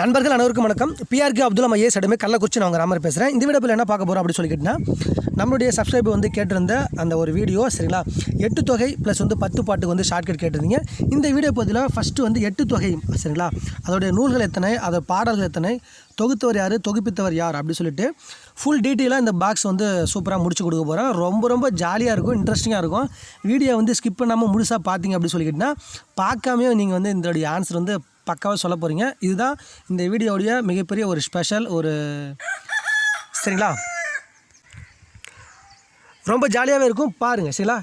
நண்பர்கள் அனைவருக்கும் வணக்கம். BRK Abdul IAS academy Kallakurichi நான் உங்கள் ராமர் பேசுகிறேன் இந்த வீடியோவில் என்ன பார்க்க போகிறோம் அப்படின்னு சொல்லிக்கிட்டுனா நம்மளுடைய சப்ஸ்கிரைபர் வந்து கேட்டிருந்த அந்த ஒரு வீடியோ சரிங்களா? எட்டு தொகை ப்ளஸ் வந்து பத்து பாட்டுக்கு வந்து ஷார்ட்கட் கேட்டிருந்தீங்க. இந்த வீடியோ பதில் ஃபஸ்ட்டு வந்து எட்டு தொகை சரிங்களா? அதோடைய நூல்கள் எத்தனை அதோட பாடல்கள் எத்தனை தொகுத்தவர் யார் தொகுப்பித்தவர் யார் அப்படின்னு சொல்லிட்டு ஃபுல் டீட்டெயிலாக இந்த பாக்ஸ் வந்து சூப்பராக முடிச்சு கொடுக்க போகிறேன் ரொம்ப ரொம்ப ஜாலியாக இருக்கும் இன்ட்ரெஸ்டிங்காக இருக்கும். வீடியோ வந்து ஸ்கிப் பண்ணாமல் முழுசாக பார்த்தீங்க அப்படின்னு சொல்லிக்கிட்டுனா பார்க்காமே நீங்கள் வந்து இதோடைய ஆன்சர் வந்து பக்காவாக சொல்ல போகிறீங்க இதுதான் இந்த வீடியோவுடைய மிகப்பெரிய ஒரு ஸ்பெஷல் ஒரு சரிங்களா? ரொம்ப ஜாலியாகவே இருக்கும். பாருங்கள் சரிங்களா?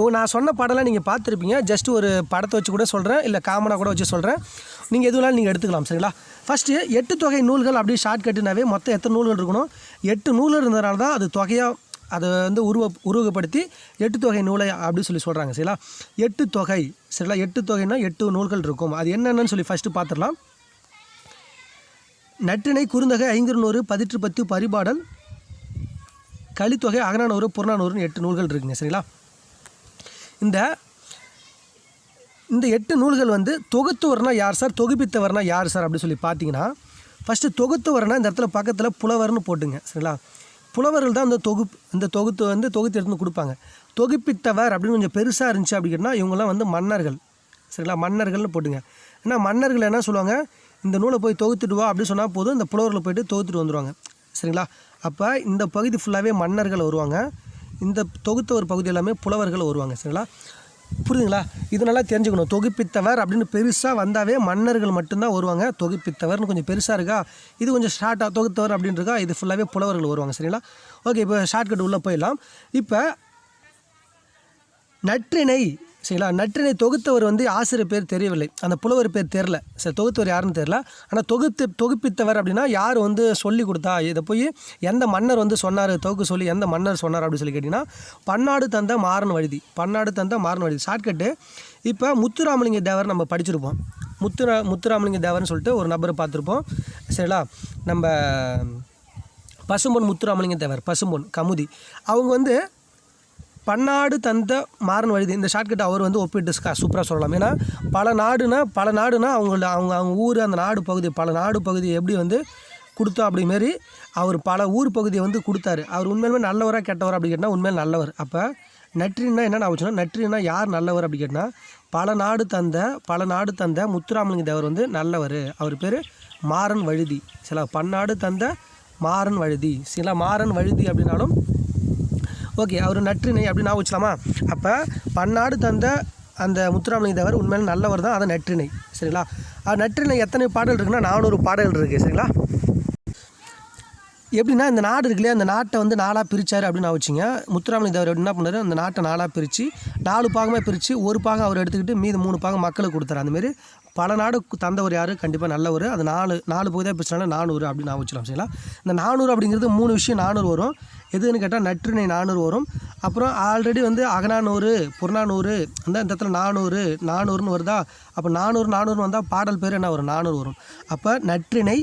ஓ நான் சொன்ன படம்லாம் நீங்கள் பார்த்துருப்பீங்க. ஜஸ்ட் ஒரு படத்தை வச்சு கூட சொல்கிறேன் இல்லை காமனாக கூட வச்சு சொல்கிறேன் நீங்கள் எது வேணாலும் நீங்கள் எடுத்துக்கலாம் சரிங்களா? ஃபஸ்ட்டு எட்டு தொகை நூல்கள் அப்படியே ஷார்ட் கட்டுனாவே மொத்தம் எத்தனை நூல்கள் இருக்கணும்? எட்டு நூல்கள் இருந்ததுனால தான் அது தொகையாக அதை வந்து உருவ உருவகப்படுத்தி எட்டு தொகை நூலை அப்படின்னு சொல்லி சொல்கிறாங்க சரிங்களா எட்டு தொகை சரிங்களா எட்டு தொகைன்னா எட்டு நூல்கள் இருக்கும். அது என்னென்னு சொல்லி ஃபஸ்ட்டு பார்த்துடலாம். நற்றினை குறுந்தகை ஐங்குறுநூறு பதிற்று பத்து பரிபாடல் கலித்தொகை அகநானூறு புறநானூறுன்னு எட்டு நூல்கள் இருக்குங்க சரிங்களா? இந்த இந்த எட்டு நூல்கள் வந்து தொகுத்துவர்னா யார் சார்? தொகுப்பித்தவர்னா யார் சார்? அப்படின்னு சொல்லி பார்த்தீங்கன்னா ஃபஸ்ட்டு தொகுத்துவர்னா இந்த இடத்துல பக்கத்தில் புலவர்னு போட்டுங்க சரிங்களா? புலவர்கள் தான் இந்த தொகுப்பு இந்த தொகுத்து வந்து தொகுத்து எடுத்து கொடுப்பாங்க. தொகுப்பித்தவர் அப்படின்னு கொஞ்சம் பெருசாக இருந்துச்சு அப்படின்னா இவங்கெல்லாம் வந்து மன்னர்கள். சரிங்களா? மன்னர்கள்னு போட்டுங்க. ஏன்னா மன்னர்கள் என்ன சொல்லுவாங்க? இந்த நூலை போய் தொகுத்துட்டு வா அப்படின்னு சொன்னால் போதும் இந்த புலவர்களை போயிட்டு தொகுத்துட்டு வந்துடுவாங்க சரிங்களா? அப்போ இந்த பகுதி ஃபுல்லாகவே மன்னர்கள் வருவாங்க. இந்த தொகுத்த ஒரு பகுதி எல்லாமே புலவர்கள் வருவாங்க. சரிங்களா? புரியுதுங்களா? இது நல்லா தெரிஞ்சுக்கணும். தொகுப்பித்தவர் அப்படின்னு பெருசாக வந்தாவே மன்னர்கள் மட்டும்தான் வருவாங்க. தொகுப்பித்தவர்னு கொஞ்சம் பெருசாக இருக்கா? இது கொஞ்சம் ஷார்ட்டாக தொகுத்தவர் அப்படின்னு இருக்கா இது ஃபுல்லாகவே புலவர்கள் வருவாங்க. சரிங்களா? ஓகே இப்போ ஷார்ட்கட் உள்ளே போயிடலாம். இப்போ நற்றிணை சரிங்களா? நற்றினை தொகுத்தவர் வந்து ஆசிரியர் பேர் தெரியவில்லை. அந்த புலவர் பேர் தெரில சரி தொகுத்தவர் யாருன்னு தெரில ஆனால் தொகுத்து தொகுப்பித்தவர் அப்படின்னா யார் வந்து சொல்லி கொடுத்தா? இதை போய் எந்த மன்னர் வந்து சொன்னார்? தொகுக்க சொல்லி எந்த மன்னர் சொன்னார் அப்படின்னு சொல்லி கேட்டிங்கன்னா பன்னாடு தந்த மாறன் வழுதி. பன்னாடு தந்த மாறன் வழுதி. ஷார்ட்கட்டு இப்போ முத்துராமலிங்க தேவர் நம்ம படிச்சிருப்போம். முத்துரா முத்துராமலிங்க தேவர்னு சொல்லிட்டு ஒரு நபரை பார்த்துருப்போம். சரிங்களா? நம்ம பசும்பொன் முத்துராமலிங்க தேவர் பசும்பொன் கமுதி. அவங்க வந்து பன்னாடு தந்த மாறன் வழுதி. இந்த ஷார்ட்கட் அவர் வந்து ஒப்பிட்டு சூப்பராக சொல்லலாம். ஏன்னா பல நாடுனா பல நாடுனா அவங்கள அவங்க அவங்க ஊர் அந்த நாடு பகுதி பல நாடு பகுதி எப்படி வந்து கொடுத்தோம் அப்படி மாரி அவர் பல ஊர் பகுதியை வந்து கொடுத்தாரு. அவர் உண்மையிலுமே நல்லவராக கெட்டவர் அப்படி கேட்டால் உண்மையில் நல்லவர். அப்போ நற்றினா என்ன ஆச்சுன்னா நற்றினா யார் நல்லவர் அப்படி கேட்டால் பல நாடு தந்த பல நாடு தந்த முத்துராமலிங்க தேவர் வந்து நல்லவர். அவர் பேர் மாறன் வழுதி. சில பன்னாடு தந்த மாறன் வழுதி. சில மாறன் வழுதி அப்படின்னாலும் ஓகே அவர் நற்றினை அப்படின்னு நான் வச்சலாமா அப்போ பன்னாடு தந்த அந்த முத்துராமலிங்க தேவர் உண்மையில நல்லவர் தான் அதை நற்றிணை சரிங்களா? அது நற்றிணை எத்தனை பாடல் இருக்குன்னா நானூறு பாடல்கள் இருக்குது சரிங்களா? எப்படின்னா இந்த நாடு இருக்கு இல்லையா அந்த நாட்டை வந்து நாளாக பிரித்தார் அப்படின்னு நான் வச்சுங்க. முத்துராமலிங்க தேவர் என்ன பண்ணார்? அந்த நாட்டை நாளாக பிரித்து நாலு பாகமாக பிரித்து ஒரு பாகம் அவர் எடுத்துக்கிட்டு மீது மூணு பாகம் மக்களுக்கு கொடுத்தாரு. அந்தமாரி பல நாடு தந்தவர் யார்? கண்டிப்பாக நல்லவர். அது நாலு நாலு பகுதியாக பிரிச்சனால நானூறு அப்படின்னு நான் வச்சுக்கலாம் சரிங்களா? இந்த நானூறு அப்படிங்கிறது மூணு விஷயம் நானூறு வரும். எதுன்னு கேட்டால் நற்றிணை நானூறு வரும் அப்புறம் ஆல்ரெடி வந்து அகநானூறு புறநானூறு அந்த இந்த இடத்துல நானூறு நானூறுன்னு வருதா? அப்போ நானூறு நானூறுன்னு வந்தால் பாடல் பேர் என்ன வரும்? நானூறு வரும். அப்போ நற்றிணை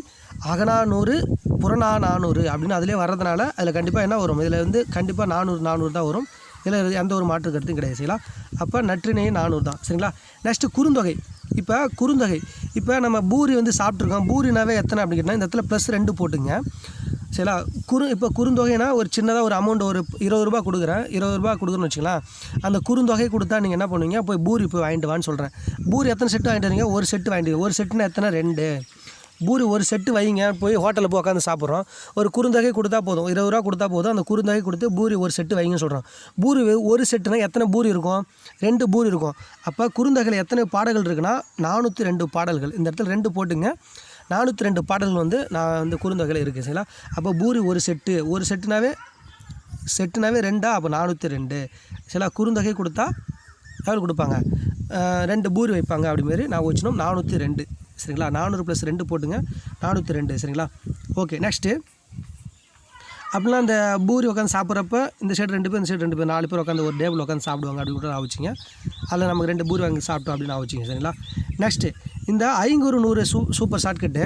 அகநானூறு புறநானூறு அப்படின்னு அதிலே வர்றதுனால அதில் கண்டிப்பாக என்ன வரும்? இதில் வந்து கண்டிப்பாக நானூறு நானூறு தான் வரும். இதில் எந்த ஒரு மாற்று கருத்தும் கிடையாது சரிங்களா? அப்போ நற்றிணை நானூறு தான் சரிங்களா? நெக்ஸ்ட்டு குறுந்தொகை. இப்போ குறுந்தொகை. இப்போ நம்ம பூரி வந்து சாப்பிட்ருக்கோம். பூரினாவே எத்தனை அப்படின்னு கேட்டால் இந்த இடத்துல ப்ளஸ் ரெண்டு போட்டுங்க. சரிங்களா? குறு இப்போ குறுந்தொகைனா ஒரு சின்னதாக ஒரு அமௌண்ட் ஒரு இருபது ரூபா கொடுக்குறேன். இருபது ரூபா கொடுக்குறேன்னு வச்சுக்கலாம் அந்த குறுந்தொகை கொடுத்தா நீங்கள் என்ன பண்ணுவீங்க? போய் பூரி போய் வாங்கிட்டு வான்னு சொல்கிறேன் பூரி எத்தனை செட்டு வாங்கிட்டு வரீங்க? ஒரு செட்டு வாங்கிட்டு ஒரு செட்டுனா எத்தனை? ரெண்டு. பூரி ஒரு செட்டு வைங்க போய் ஹோட்டலில் போய் உட்காந்து சாப்பிட்றோம். ஒரு குறுந்தொகை கொடுத்தா போதும் இருபது ரூபா கொடுத்தா போதும் அந்த குறுந்தொகை கொடுத்து பூரி ஒரு செட்டு வைங்கன்னு சொல்கிறோம் பூரி ஒரு செட்டுனா எத்தனை பூரி இருக்கும்? ரெண்டு பூரி இருக்கும். அப்போ குறுந்தொகையில் எத்தனை பாடல்கள் இருக்குன்னா நானூற்றி ரெண்டு பாடல்கள். இந்த இடத்துல ரெண்டு போட்டுங்க. நானூற்றி ரெண்டு பாடல்கள் வந்து நான் வந்து குறுந்தொகையில் இருக்குது சரிங்களா? அப்போ பூரி ஒரு செட்டு. ஒரு செட்டுனாவே செட்டுனாவே ரெண்டா? அப்போ நானூற்றி ரெண்டு. சரிங்களா? குறுந்தொகை கொடுத்தா எவ்வளோ கொடுப்பாங்க? ரெண்டு பூரி வைப்பாங்க அப்படிமாரி நான் வச்சினோம் நானூற்றி ரெண்டு. சரிங்களா? நானூறு ப்ளஸ் ரெண்டு போட்டுங்க. நானூற்றி ரெண்டு சரிங்களா? ஓகே நெக்ஸ்ட்டு அப்படிலாம் அந்த பூரி உட்காந்து சாப்பிட்றப்ப இந்த சைடு ரெண்டு பேர் இந்த சைடு ரெண்டு பேர் நாலு பேர் உட்காந்து ஒரு டேபிள் உட்காந்து சாப்பிடுவாங்க அப்படின்னு கூட நான் வச்சுங்க அதில் நமக்கு ரெண்டு பூரி வாங்கி சாப்பிட்டோம் அப்படின்னு நான் வச்சுங்க சரிங்களா? நெக்ஸ்ட்டு இந்த ஐங்குறு நூறு சூ சூப்பர் ஷார்ட்கட்டு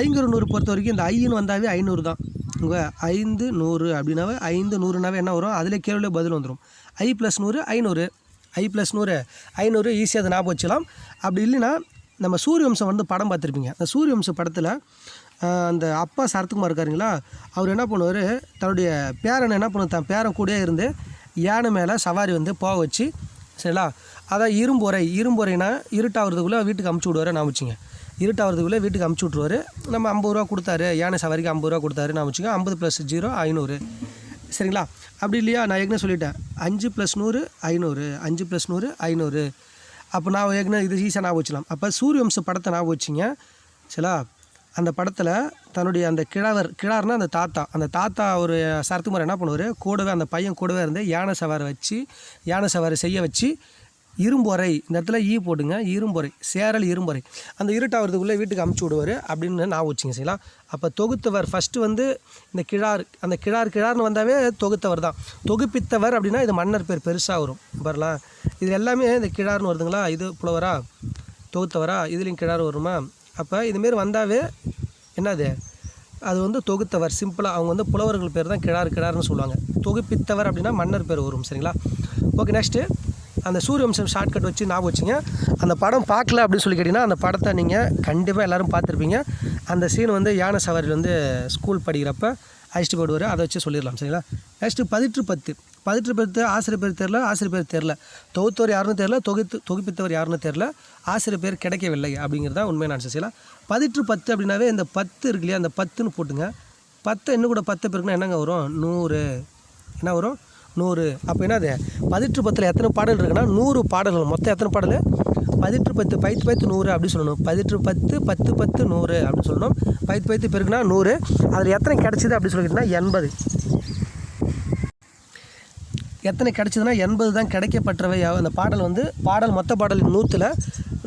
ஐங்குறு நூறு பொறுத்த வரைக்கும் இந்த ஐன்னு வந்தாவே ஐநூறு தான். உங்கள் ஐந்து நூறு அப்படின்னாவே ஐந்து நூறுனாவே என்ன வரும்? அதில் கேள்வியில் பதில் வந்துடும் ஐ ப்ளஸ் நூறு ஐநூறு. ஐ ப்ளஸ் நூறு ஐநூறு ஈஸியாக அதை ஞாபகம் வச்சுக்கலாம். அப்படி இல்லைன்னா நம்ம சூரியவம்சம் வந்து படம் பார்த்துருப்பீங்க. அந்த சூரியவம்சம் படத்தில் அந்த அப்பா சரத்குமார் இருக்காருங்களா? அவர் என்ன பண்ணுவார்? தன்னுடைய பேரன் என்ன பண்ணுவார்? தன் பேரன் கூடயே இருந்து யானை மேலே சவாரி வந்து போக வச்சு சரிங்களா? அதான் இரும்புரை இரும்புரைனா இருட்டாகிறதுக்குள்ளே வீட்டுக்கு அமுச்சு விடுவாரு நான் வச்சுங்க. இருட்டாகிறதுக்குள்ளே வீட்டுக்கு அமுச்சு விட்ருவாரு நம்ம ஐம்பது ரூபா கொடுத்தாரு. யானை சவாரிக்கு ஐம்பது ரூபா கொடுத்தாரு நான் வச்சுங்க. ஐம்பது ப்ளஸ் ஜீரோ ஐநூறு. சரிங்களா? அப்படி இல்லையா? நான் ஏற்கனவே சொல்லிட்டேன். அஞ்சு ப்ளஸ் நூறு ஐநூறு. அஞ்சு ப்ளஸ் நூறு ஐநூறு. அப்போ நான் ஏற்கனவே இது ஈஸியாக ஞாபகம் வச்சுக்கலாம். அப்போ சூரியவம்ச படத்தை ஞாபகம் வச்சிங்க. சரிங்களா அந்த படத்தில் தன்னுடைய அந்த கிழவர் கிழார்னா அந்த தாத்தா. அந்த தாத்தா ஒரு சரத்துக்குமார் என்ன பண்ணுவார்? கூடவே அந்த பையன் கூடவே இருந்து யானை சவாரி வச்சு யானை சவாரி செய்ய வச்சு இரும்பொறை இந்த இடத்துல ஈ போட்டுங்க இரும்பொறை சேரல் இரும்பொறை அந்த இருட்டாகிறதுக்குள்ளே வீட்டுக்கு அமுச்சு விடுவார் அப்படின்னு நான் வச்சுங்க செய்யலாம் அப்போ தொகுத்தவர் ஃபஸ்ட்டு வந்து இந்த கிழார் அந்த கிழார் கிழார்னு வந்தாவே தொகுத்தவர் தான். தொகுப்பித்தவர் அப்படின்னா இது மன்னர் பேர் பெருசாக வரும். வரலாம் இது எல்லாமே இந்த கிழார்னு வருதுங்களா? இது புலவரா? தொகுத்தவரா? இதுலேயும் கிழார் வருமா? அப்போ இதுமாரி வந்தாவே என்னது? அது வந்து தொகுத்தவர் சிம்பிளாக அவங்க வந்து புலவர்கள் பேர் தான் கிழார் கிழார்னு சொல்லுவாங்க. தொகுப்பித்தவர் அப்படின்னா மன்னர் பேர் வரும் சரிங்களா? ஓகே நெக்ஸ்ட்டு அந்த சூரியவம்சம் ஷார்ட்கட் வச்சு ஞாபகம் வச்சுங்க. அந்த படம் பார்க்கல அப்படின்னு சொல்லி கேட்டிங்கன்னா அந்த படத்தை நீங்கள் கண்டிப்பாக எல்லோரும் பார்த்துருப்பீங்க. அந்த சீன் வந்து யானை சவாரியில் வந்து ஸ்கூல் படிக்கிறப்ப அழைச்சிட்டு போடுவார் அதை வச்சு சொல்லிடலாம் சரிங்களா? நெக்ஸ்ட்டு பதிற்று பத்து. பதிற்று பத்து ஆசிரியர் பேர் தெரில ஆசிரியர் பேர் தெரில தொகுத்தவர் யாருன்னு தெரில தொகுத்து தொகுப்பித்தவர் யாருன்னு தெரில ஆசிரியர் பேர் கிடைக்கவில்லை அப்படிங்கிறது தான் உண்மையான ஆன்சர் செய்யலாம் பதிற்று பத்து அப்படின்னாவே இந்த பத்து இருக்கு இல்லையா அந்த பத்துன்னு போட்டுங்க. பத்து இன்னும் கூட பத்து பேருக்குன்னா என்னங்க வரும்? நூறு. என்ன வரும்? நூறு. அப்போ என்னது? பதிற்று பத்தில் எத்தனை பாடல் இருக்குன்னா நூறு பாடல்கள். மொத்தம் எத்தனை பாடல்? பதிற்று பத்து பைத்து பத்து நூறு அப்படி சொல்லணும். பதிற்று பத்து பத்து பத்து நூறு அப்படின்னு சொல்லணும். பைத்து பைத்து பெருக்குனா நூறு. அதில் எத்தனை கிடச்சிது அப்படி சொல்லிக்கிட்டோம்னா எண்பது. எத்தனை கிடச்சிதுன்னா எண்பது தான் கிடைக்கப்பட்டவை. அந்த பாடல் வந்து பாடல் மொத்த பாடல் நூற்றில்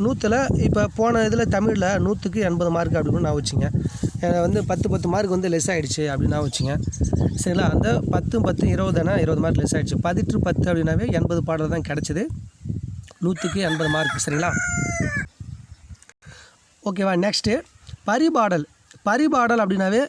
நூற்றில் இப்போ போன இதில் தமிழில் நூற்றுக்கு எண்பது மார்க் அப்படின்னு நான் வச்சுங்க. வந்து பத்து பத்து மார்க் வந்து லெஸ் ஆகிடுச்சு அப்படின்னா வச்சுங்க. சரிங்களா? அந்த பத்து பத்து இருபதுனா இருபது மார்க் லெஸ் ஆகிடுச்சு பதிற்று பத்து அப்படின்னாவே எண்பது பாடல் தான் கிடச்சிது. நூற்றுக்கு எண்பது மார்க் சரிங்களா? ஓகேவா நெக்ஸ்ட்டு பரிபாடல். பரிபாடல் அப்படின்னாவே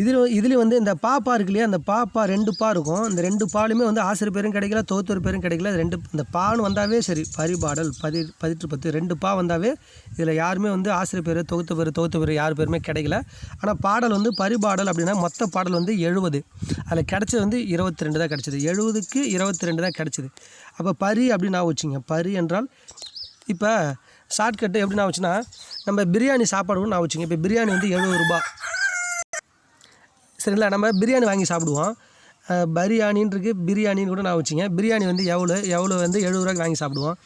இதில் இதுலேயும் வந்து இந்த பாப்பா இருக்கு இல்லையா? அந்த பாப்பா ரெண்டு பா இருக்கும். இந்த ரெண்டு பாலுமே வந்து ஆசிரியர் பேரும் கிடைக்கல தொகுத்தொரு பேரும் கிடைக்கல. ரெண்டு இந்த பான்னு வந்தாவே சரி பரிபாடல் பதி பதிட்டு பத்து ரெண்டு பா வந்தாவே இதில் யாருமே வந்து ஆசிரியர் பேர் தொகுத்த பேர் தொகுத்த பேர் யார் பேருமே கிடைக்கல. ஆனால் பாடல் வந்து பரிபாடல் அப்படின்னா மொத்த பாடல் வந்து எழுபது. அதில் கிடச்சது வந்து இருபத்தி ரெண்டு தான் கிடச்சிது. எழுபதுக்கு இருபத்தி ரெண்டு தான் கிடச்சிது. அப்போ பரி அப்படின்னு நான் வச்சுங்க. பரி என்றால் இப்போ ஷார்ட்கட்டு எப்படி நான் வச்சுன்னா நம்ம பிரியாணி சாப்பாடு நான் வச்சுங்க. இப்போ பிரியாணி வந்து எழுபது ரூபா சரிங்களா நம்ம பிரியாணி வாங்கி சாப்பிடுவோம். பிரியாணின்னு இருக்குது பிரியாணின்னு கூட நான் வச்சுங்க பிரியாணி வந்து எவ்வளோ எவ்வளோ வந்து எழுபது ரூபாய்க்கு வாங்கி சாப்பிடுவோம்.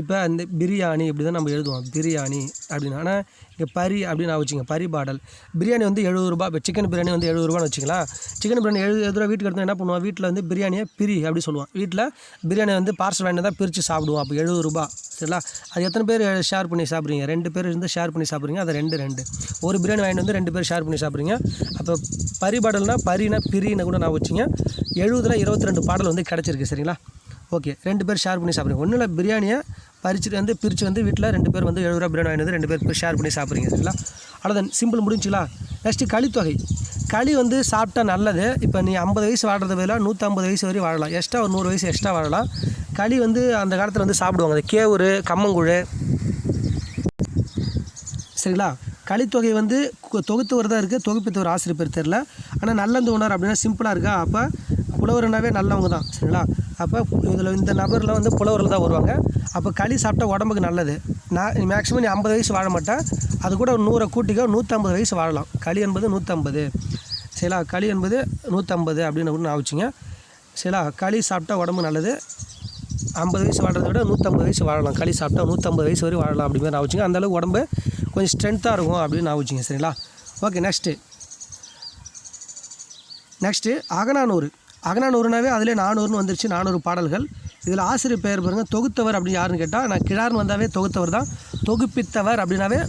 இப்போ அந்த பிரியாணி இப்படி தான் நம்ம எழுதுவோம். பிரியாணி அப்படின்னு. ஆனால் இங்கே பரி அப்படின்னு நான் வச்சுங்க பரி பாடல் பிரியாணி வந்து எழுபது ரூபா. இப்போ சிக்கன் பிரியாணி வந்து எழுபது ரூபான்னு வச்சுக்கலாம் சிக்கன் பிரியாணி எழுபது ரூபா வீட்டுக்கு எடுத்தால் என்ன பண்ணுவோம்? வீட்டில் வந்து பிரியாணியை பிரி அப்படி சொல்லுவோம். வீட்டில் பிரியாணி வந்து பார்சல் வாங்கி தான் பிரித்து சாப்பிடுவோம். அப்போ எழுபது ரூபா. சரிங்களா? அது எத்தனை பேர் ஷேர் பண்ணி சாப்பிட்றீங்க? ரெண்டு பேர் இருந்து ஷேர் பண்ணி சாப்பிட்றீங்க? அது ரெண்டு ரெண்டு. ஒரு பிரியாணி வாங்கிட்டு வந்து ரெண்டு பேர் ஷேர் பண்ணி சாப்பிட்றீங்க. அப்போ பரிபாடல்னா பரினா பிரின்னு கூட நான் வச்சுங்க எழுபதில் இருபத்தி ரெண்டு பாடல் வந்து கிடச்சிருக்கு. சரிங்களா? ஓகே. ரெண்டு பேர் ஷேர் பண்ணி சாப்பிடுங்க. ஒன்றும் இல்லை பிரியாணியை பறிச்சுட்டு வந்து பிரித்து வந்து வீட்டில் ரெண்டு பேர் வந்து எழுபது ரூபா பிரியாணி வாங்கி ரெண்டு பேர் ஷேர் பண்ணி சாப்பிட்றீங்க சரிங்களா? அவ்வளோதான் சிம்பிள் முடிஞ்சுங்களா நெக்ஸ்ட்டு களித்தொகை களி வந்து சாப்பிட்டா நல்லது. இப்போ நீ ஐம்பது வயசு வாழ்றது பதிலாக நூற்றம்பது வயசு வரையும் வாழலாம். எக்ஸ்ட்ரா ஒரு நூறு வயசு எக்ஸ்ட்ரா வாழலாம். களி வந்து அந்த காலத்தில் வந்து சாப்பிடுவாங்க. அந்த கேவுரு கம்மங்கூழ். சரிங்களா? கலித்தொகை வந்து கு- தொகுத்தவர் தான் இருக்குது தொகுப்பித்தவர் ஆசிரியர் பேர் தெரில ஆனால் நல்லந்து உணர் அப்படின்னா சிம்பிளாக இருக்கா? அப்போ புலவர்னாவே நல்லவங்க தான். சரிங்களா? அப்போ இதில் இந்த நபரில் வந்து புலவர்கள் தான் வருவாங்க. அப்போ களி சாப்பிட்டா உடம்புக்கு நல்லது. நான் மேக்ஸிமம் நீ ஐம்பது வயசு வாழ மாட்டேன் அது கூட ஒரு நூறை கூட்டிக்கோ நூற்றம்பது வயசு வாழலாம். களி என்பது நூற்றம்பது சரிங்களா களி என்பது நூற்றம்பது அப்படின்னு கூட நான் வச்சுங்க சரிங்களா களி சாப்பிட்டா உடம்பு நல்லது. ஐம்பது வயசு வாழ்கிறத விட நூற்றம்பது வயசு வாழலாம். களி சாப்பிட்டா நூற்றம்பது வயசு வரை வாழலாம் அப்படிங்கிற நான் வச்சுங்க அந்தளவுக்கு உடம்பு கொஞ்சம் ஸ்ட்ரென்த்தாக இருக்கும் அப்படின்னு நான் வச்சுங்க சரிங்களா ஓகே நெக்ஸ்ட்டு நெக்ஸ்ட்டு அகநானூறு. அகநானூறுனாவே அதிலே நானூறுன்னு வந்துருச்சு நானூறு பாடல்கள். இதில் ஆசிரியர் பெயர் பாருங்கள் தொகுத்தவர் அப்படின்னு யாருன்னு கேட்டால் நான் கிழார்னு வந்தாவே தொகுத்தவர் தான். தொகுப்பித்தவர் அப்படின்னாவே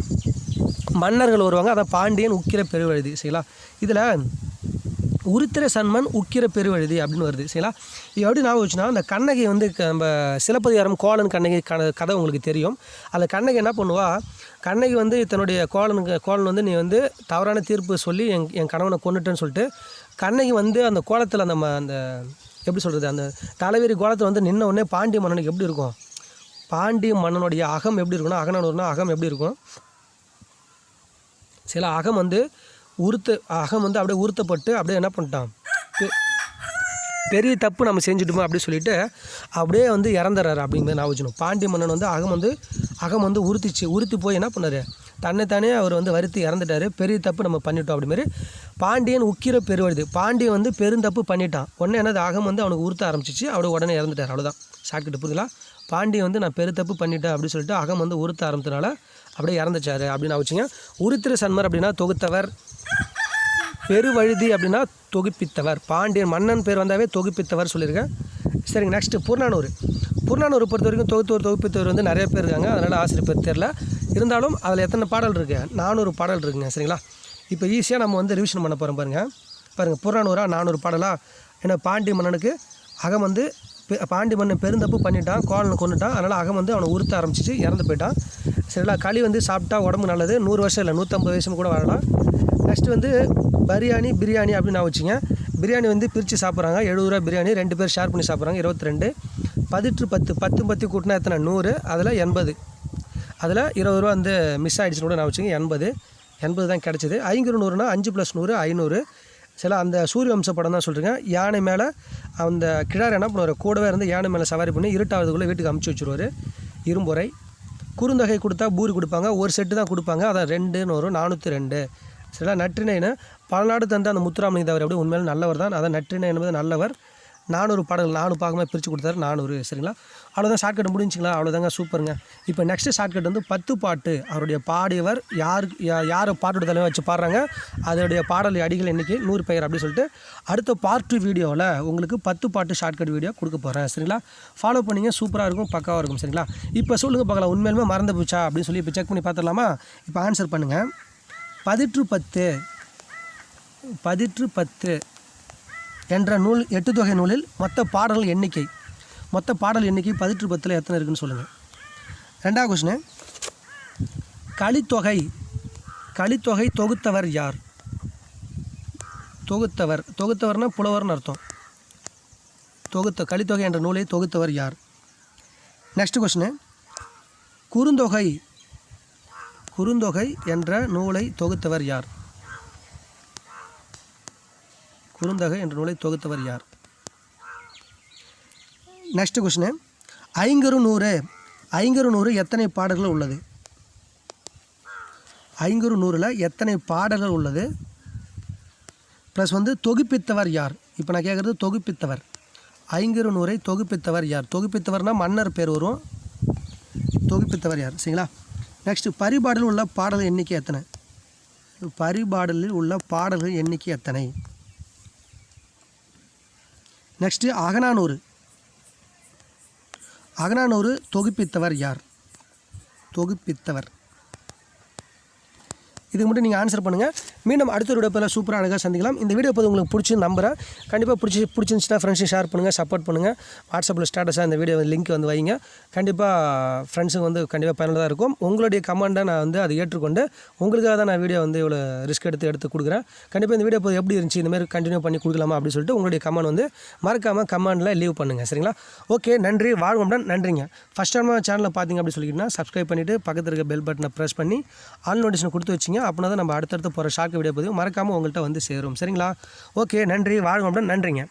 மன்னர்கள் வருவாங்க அதான் பாண்டியன் உக்கிர பெருவழுதி சரிங்களா? இதில் உருத்திர சன்மன் உக்கிர பெருவழுதி அப்படின்னு வருது சரிங்களா? இது எப்படி ஞாபகம் வச்சுன்னா அந்த கண்ணகி வந்து க- நம்ம சிலப்பதிகாரம் கோலன் கண்ணகி க கதை உங்களுக்கு தெரியும். அதில் கண்ணகி என்ன பண்ணுவா கண்ணகி வந்து தன்னுடைய கோலனுக்கு கோலன் வந்து நீ வந்து தவறான தீர்ப்பு சொல்லி என் என் கணவனை கொண்டுட்டேன்னு சொல்லிட்டு கண்ணகி வந்து அந்த கோலத்தில் நம்ம அந்த எப்படி சொல்கிறது அந்த தலைவரி கோலத்தில் வந்து நின்ன உடனே பாண்டிய மன்னனுக்கு எப்படி இருக்கும்? பாண்டிய மன்னனுடைய அகம் எப்படி இருக்கும்னா அகநானூறுனா அகம் எப்படி இருக்கும்? சில அகம் வந்து உருத்த அகம் வந்து அப்படியே உறுத்தப்பட்டு அப்படியே என்ன பண்ணிட்டான்? பெரிய தப்பு நம்ம செஞ்சுட்டோமோ அப்படி சொல்லிட்டு அப்படியே வந்து இறந்துறாரு அப்படிங்கிறத நான் வச்சுக்கணும். பாண்டிய மன்னன் வந்து அகம் வந்து அகம் வந்து உறுத்திச்சு உறுத்தி போய் என்ன பண்ணார்? தன்னைத்தானே அவர் வந்து வருத்தி இறந்துட்டாரு. பெரிய தப்பு நம்ம பண்ணிட்டோம் அப்படிமாரி பாண்டியன் உக்கிர பெருவழுது. பாண்டியன் வந்து பெருந்தப்பு பண்ணிட்டான். உடனே என்னது அகம் வந்து அவனுக்கு உறுத்த ஆரம்பிச்சிச்சு. அவரு உடனே இறந்துட்டார். அவ்வளோதான் ஷார்ட்கட் புரியுங்களா பாண்டியன் வந்து நான் பெரு தப்பு பண்ணிட்டேன் அப்படின்னு சொல்லிட்டு அகம் வந்து உறுத்த ஆரம்பித்தனால அப்படியே இறந்துச்சாரு அப்படின்னு வச்சுங்க. உருத்திர சன்மர் அப்படின்னா தொகுத்தவர். பெருவழுதி அப்படின்னா தொகுப்பித்தவர். பாண்டியன் மன்னன் பேர் வந்தாவே தொகுப்பித்தவர் சொல்லியிருக்கேன். சரிங்க நெக்ஸ்ட்டு புறநானூறு. புறநானூறு பொறுத்த வரைக்கும் தொகுத்தவர் தொகுப்பித்தவர் வந்து நிறைய பேர் இருக்காங்க. அதனால் ஆசிரியர் பேர் தெரில இருந்தாலும் அதில் எத்தனை பாடல் இருக்குது நானூறு பாடல் இருக்குங்க சரிங்களா? இப்போ ஈஸியாக நம்ம வந்து ரிவிஷன் பண்ண போகிறோம் பாருங்கள் பாருங்கள் புறநானூறா நானூறு பாடலா? ஏன்னா பாண்டி மன்னனுக்கு அகம் வந்து பெ- பாண்டி மன்னன் பெருந்தப்பு பண்ணிட்டான் கோலனை கொண்டுட்டான் அதனால் அகம் வந்து அவனை உறுத்த ஆரம்பிச்சிச்சு இறந்து போயிட்டான். சரிங்களா? களி வந்து சாப்பிட்டா உடம்பு நல்லது. நூறு வருஷம் இல்லை நூற்றம்பது வயசும் கூட வாழலாம் நெக்ஸ்ட்டு வந்து பிரியாணி பிரியாணி அப்படின்னு நான் வச்சுங்க பிரியாணி வந்து பிரித்து சாப்பிட்றாங்க. எழுபது ரூபா பிரியாணி ரெண்டு பேர் ஷேர் பண்ணி சாப்பிட்றாங்க. இருபத்தி ரெண்டு. பதிற்று பத்து பத்து பத்து கூட்டினா எத்தனை? நூறு அதில் எண்பது. அதில் இருபது ரூபா வந்து மிஸ் ஆகிடுச்சுன்னு கூட நான் வச்சுங்க எண்பது. எண்பது தான் கிடச்சிது. ஐநூறு நூறுனா அஞ்சு ப்ளஸ் நூறு ஐநூறு. சில அந்த சூரிய வம்ச படம் தான் சொல்கிறேங்க யானை மேலே அந்த கிழார் என்ன பண்ணுவார்? கூடவே இருந்து யானை மேலே சவாரி பண்ணி இருட்டாவதுக்குள்ளே வீட்டுக்கு அமுச்சு வச்சுருவார். இரும்புரை குறுந்தொகை கொடுத்தா பூரி கொடுப்பாங்க. ஒரு செட்டு தான் கொடுப்பாங்க. அதான் ரெண்டுன்னு வரும் நானூற்றி ரெண்டு. சில நற்றினைன்னு பல நாடு தந்த அந்த முத்துராமலிங்க தவிர அப்படியே உண்மையில நல்லவர் தான். அதான் நற்றினை என்பது நல்லவர். நானூறு பாடல்கள் நானூறு பாகமாக பிரித்து கொடுத்தாரு நானூறு சரிங்களா? அவ்வளோதான் ஷார்ட்கட் முடிஞ்சுங்களா அவ்வளோதாங்க சூப்பருங்க இப்போ நெக்ஸ்ட்டு ஷார்ட்கட் வந்து பத்து பாட்டு அவருடைய பாடியவர் யார் யா- யார் பாட்டோட தலைமை வச்சு பாடுறாங்க? அதனுடைய பாடல் அடிகள் எண்ணிக்கை நூறு பெயர் அப்படின்னு சொல்லிட்டு அடுத்த பார்ட் டூ வீடியோவில் உங்களுக்கு பத்து பாட்டு ஷார்ட்கட் வீடியோ கொடுக்க போகிறேன் சரிங்களா? ஃபாலோ பண்ணிங்க சூப்பராக இருக்கும் பக்காவாக இருக்கும் சரிங்களா? இப்போ சொல்லுங்கள் பார்க்கலாம் உண்மையிலுமே மறந்து போச்சா? அப்படின்னு சொல்லி இப்போ செக் பண்ணி பார்த்துடலாமா? இப்போ ஆன்சர் பண்ணுங்கள் பதிற்று பத்து பதிற்று பத்து என்ற நூல் எட்டு தொகை நூலில் மொத்த பாடல் எண்ணிக்கை மொத்த பாடல் எண்ணிக்கை பதிற்று பத்தில் எத்தனை இருக்குன்னு சொல்லுங்கள் ரெண்டாவது கொஸ்டின் கலித்தொகை கலித்தொகை தொகுத்தவர் யார்? தொகுத்தவர் தொகுத்தவர்னா புலவர்னு அர்த்தம். தொகுத்த கலித்தொகை என்ற நூலை தொகுத்தவர் யார்? நெக்ஸ்ட் கொஸ்டின் குறுந்தொகை குறுந்தொகை என்ற நூலை தொகுத்தவர் யார்? குறுந்தகை என்ற நூலை தொகுத்தவர் யார்? நெக்ஸ்ட் கொஸ்டின் ஐங்கரு நூறு ஐங்கரு நூறு எத்தனை பாடல்கள் உள்ளது? ஐங்கரு நூறில் எத்தனை பாடல்கள் உள்ளது? ப்ளஸ் வந்து தொகுப்பித்தவர் யார்? இப்போ நான் கேட்குறது தொகுப்பித்தவர். ஐங்கரு நூறை தொகுப்பித்தவர் யார்? தொகுப்பித்தவர்னா மன்னர் பேர் வரும். தொகுப்பித்தவர் யார்? சரிங்களா? நெக்ஸ்ட்டு பரிபாடலில் உள்ள பாடல் எண்ணிக்கை எத்தனை? பரிபாடலில் உள்ள பாடல்கள் எண்ணிக்கை எத்தனை? நெக்ஸ்ட்டு அகனானூறு அகனானூறு தொகுப்பித்தவர் யார் தொகுப்பித்தவர் இதுக்கு மட்டும் நீங்கள் ஆன்சர் பண்ணுங்கள் மீண்டும் அடுத்த ஒரு வீடியோ சூப்பராக அழகாக சந்திக்கலாம். இந்த வீடியோ இப்போ உங்களுக்கு பிடிச்சி நம்புறேன். கண்டிப்பாக பிடிச்சி பிடிச்சிருந்துச்சுன்னா ஃப்ரெண்ட்ஸும் ஷேர் பண்ணுங்கள் சப்போர்ட் பண்ணுங்கள் வாட்ஸ்அப்பில் ஸ்டேட்டஸாக இந்த வீடியோ லிங்க் வந்து வைங்க. கண்டிப்பாக ஃப்ரெண்ட்ஸுக்கு வந்து கண்டிப்பாக பயனுள்ளதாக இருக்கும். உங்களுடைய கமெண்ட்டை நான் வந்து அதை ஏற்றுக்கொண்டு உங்களுக்காக தான் நான் வீடியோ வந்து இவ்வளோ ரிஸ்க் எடுத்து எடுத்து கொடுக்குறேன். கண்டிப்பாக இந்த வீடியோ பார்த்து எப்படி இருந்துச்சு இந்தமாதிரி கண்டினியூ பண்ணி கொடுக்கலாமா அப்படின்னு சொல்லிட்டு உங்களுடைய கமெண்ட் வந்து மறக்காமல் கமெண்டில் லீவ் பண்ணுங்கள் சரிங்களா? ஓகே நன்றி வாழ்வம்டன் நன்றிங்க. ஃபஸ்ட் டைம் சேனலில் பார்த்தீங்க அப்படின்னு சொல்லிக்கிட்டா சப்ஸ்கிரைப் பண்ணிவிட்டு பக்கத்தில் இருக்க பெல் பட்டனை ப்ரெஸ் பண்ணி ஆல் நோட்டிஷன் கொடுத்து வச்சிங்க. அப்படின்னா தான் நம்ம அடுத்தடுத்து போகிற ஷாக்கு வீடியோ பதிவு மறக்காமல் உங்கள்கிட்ட வந்து சேரும். சரிங்களா? ஓகே நன்றி. வாழ்வமுடன் நன்றிங்க.